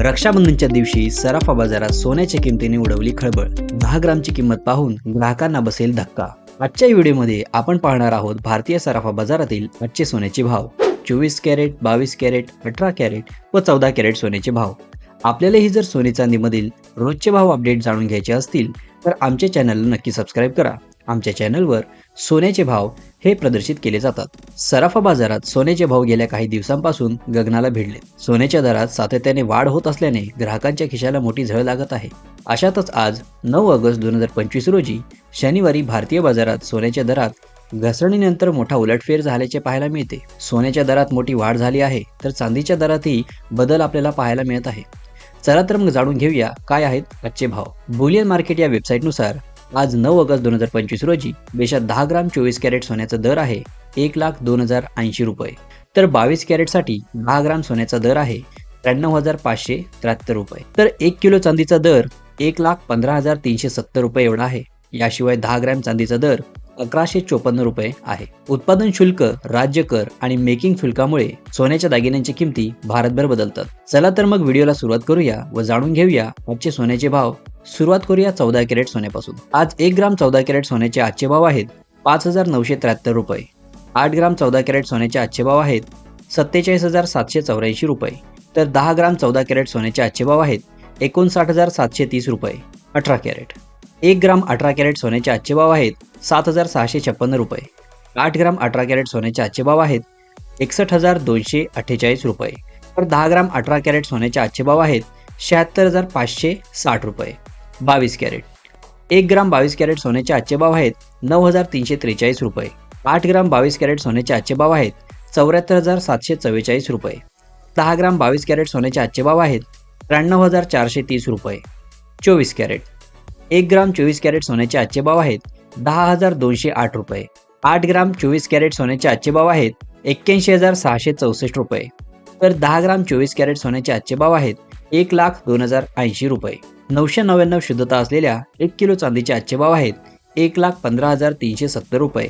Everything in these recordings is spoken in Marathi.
रक्षाबंधनच्या दिवशी सराफा बाजारात सोन्याच्या किमतीने उडवली खळबळ. दहा ग्रामची किंमत पाहून ग्राहकांना बसेल धक्का. आजच्या व्हिडिओमध्ये आपण पाहणार आहोत भारतीय सराफा बाजारातील आजचे सोन्याचे भाव. चोवीस कॅरेट बावीस कॅरेट अठरा कॅरेट व चौदा कॅरेट सोन्याचे भाव. आपल्यालाही जर सोने चांदीमधील रोजचे भाव अपडेट जाणून घ्यायचे असतील तर आमच्या चॅनलला नक्की सबस्क्राईब करा. आमच्या चॅनलवर सोन्याचे भाव हे प्रदर्शित केले जातात. सराफा बाजारात सोन्याचे भाव गेल्या काही दिवसांपासून गगनाला भिडले. सोन्याच्या दरात सातत्याने वाढ होत असल्याने ग्राहकांच्या खिशाला मोठी झळ लागत आहे. अशातच आज नऊ ऑगस्ट दोन हजार पंचवीस रोजी शनिवारी भारतीय बाजारात सोन्याच्या दरात घसरणीनंतर मोठा उलटफेर झाल्याचे पाहायला मिळते. सोन्याच्या दरात मोठी वाढ झाली आहे तर चांदीच्या दरातही बदल आपल्याला पाहायला मिळत आहे. चला तर मग जाणून घेऊया काय आहेत आजचे भाव. बुलियन मार्केट या वेबसाईटनुसार आज नऊ ऑगस्ट दोन हजार पंचवीस रोजी देशात दहा ग्राम चोवीस कॅरेट सोन्याचा दर आहे एक लाख दोन हजार ऐंशी रुपये. तर बावीस कॅरेटसाठी दहा ग्राम सोन्याचा दर आहे त्र्याण्णव हजार पाचशे त्र्याहत्तर रुपये. तर एक किलो चांदीचा दर एक लाख पंधरा हजार तीनशे सत्तर रुपये एवढा आहे. याशिवाय दहा ग्रॅम चांदीचा दर अकराशे चोपन्न रुपये आहे. उत्पादन शुल्क राज्य कर आणि मेकिंग शुल्कामुळे सोन्याच्या दागिन्यांची किमती भारतभर बदलतात. चला तर मग व्हिडिओला सुरुवात करूया व जाणून घेऊया आजचे सोन्याचे भाव सुरुवात करूया चौदा कॅरेट सोन्यापासून. आज एक ग्राम चौदा कॅरेट सोन्याचे आजचे भाव आहेत पाच हजार नऊशे त्र्याहत्तर रुपये. आठ ग्राम चौदा कॅरेट सोन्याचे आजचे भाव आहेत सत्तेचाळीस हजार सातशे चौऱ्याऐंशी रुपये. तर दहा ग्राम चौदा कॅरेट सोन्याचे आजचे भाव आहेत एकोणसाठ हजार सातशे तीस रुपये. अठरा कॅरेट. एक ग्राम अठरा कॅरेट सोन्याचे आजचे भाव आहेत सात हजार सहाशे छप्पन्न रुपये. आठ ग्राम अठरा कॅरेट सोन्याचे आजचे भाव आहेत एकसष्ट हजार दोनशे अठ्ठेचाळीस रुपये. तर दहा ग्राम अठरा कॅरेट सोन्याचे आजचे भाव आहेत शहात्तर हजार पाचशे साठ रुपये. बावीस कॅरेट. एक ग्राम बावीस कॅरेट सोन्याचे आजचे भाव आहेत नऊ हजार तीनशे त्रेचाळीस रुपये. आठ ग्राम बावीस कॅरेट सोन्याचे आजचे भाव आहेत चौऱ्याहत्तर हजार सातशे चव्वेचाळीस रुपये. दहा ग्राम बावीस कॅरेट सोन्याचे आजचे भाव आहेत त्र्याण्णव हजार चारशे तीस रुपये. चोवीस कॅरेट. एक ग्राम चोवीस कॅरेट सोन्याचे आजचे भाव आहेत दहा हजार दोनशे आठ रुपये. आठ ग्राम चोवीस कॅरेट सोन्याचे आजचे भाव आहेत एक्क्याऐंशी हजार सहाशे चौसष्ट रुपये. तर दहा ग्राम चोवीस कॅरेट सोन्याचे आजचे भाव आहेत एक लाख दोन हजार ऐंशी रुपये. नऊशे नव्याण्णव शुद्धता असलेल्या एक किलो चांदीचे आजचे भाव आहेत एक लाख पंधरा हजार तीनशे सत्तर रुपये.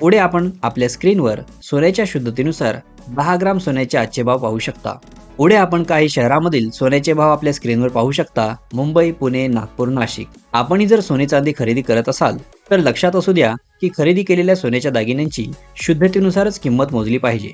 पुढे आपण आपल्या स्क्रीनवर सोन्याच्या शुद्धतेनुसार दहा ग्राम सोन्याचे आजचे भाव पाहू शकता. पुढे आपण काही शहरामधील सोन्याचे भाव आपल्या स्क्रीनवर पाहू शकता. मुंबई पुणे नागपूर नाशिक. आपणही जर सोने चांदी खरेदी करत असाल तर लक्षात असू द्या की खरेदी केलेल्या सोन्याच्या दागिन्यांची शुद्धतेनुसारच किंमत मोजली पाहिजे.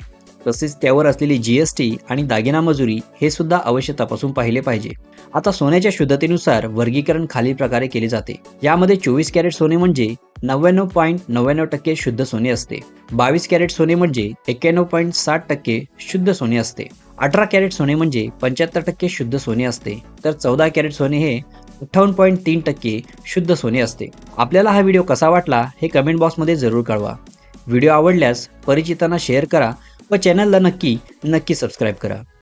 तसेच त्यावर असलेली जीएसटी आणि दागिना मजुरी हे सुद्धा अवश्य तपासून पाहिले पाहिजे. आता सोन्याच्या शुद्धतेनुसार वर्गीकरण खालील प्रकारे केले जाते. यामध्ये चोवीस कॅरेट सोने म्हणजे नव्याण्णव पॉईंट नव्याण्णव टक्के शुद्ध सोने असते. बावीस कॅरेट सोने म्हणजे एक्क्याण्णव पॉईंट साठ टक्के शुद्ध सोने असते. अठरा कॅरेट सोने म्हणजे पंच्याहत्तर टक्के शुद्ध सोने असते. तर चौदा कॅरेट सोने हे अठ्ठावन्न पॉईंट तीन टक्के शुद्ध सोने असते. आपल्याला हा व्हिडिओ कसा वाटला हे कमेंट बॉक्समध्ये जरूर कळवा. व्हिडिओ आवडल्यास परिचितांना शेअर करा व चॅनलला नक्की नक्की सबस्क्राईब करा.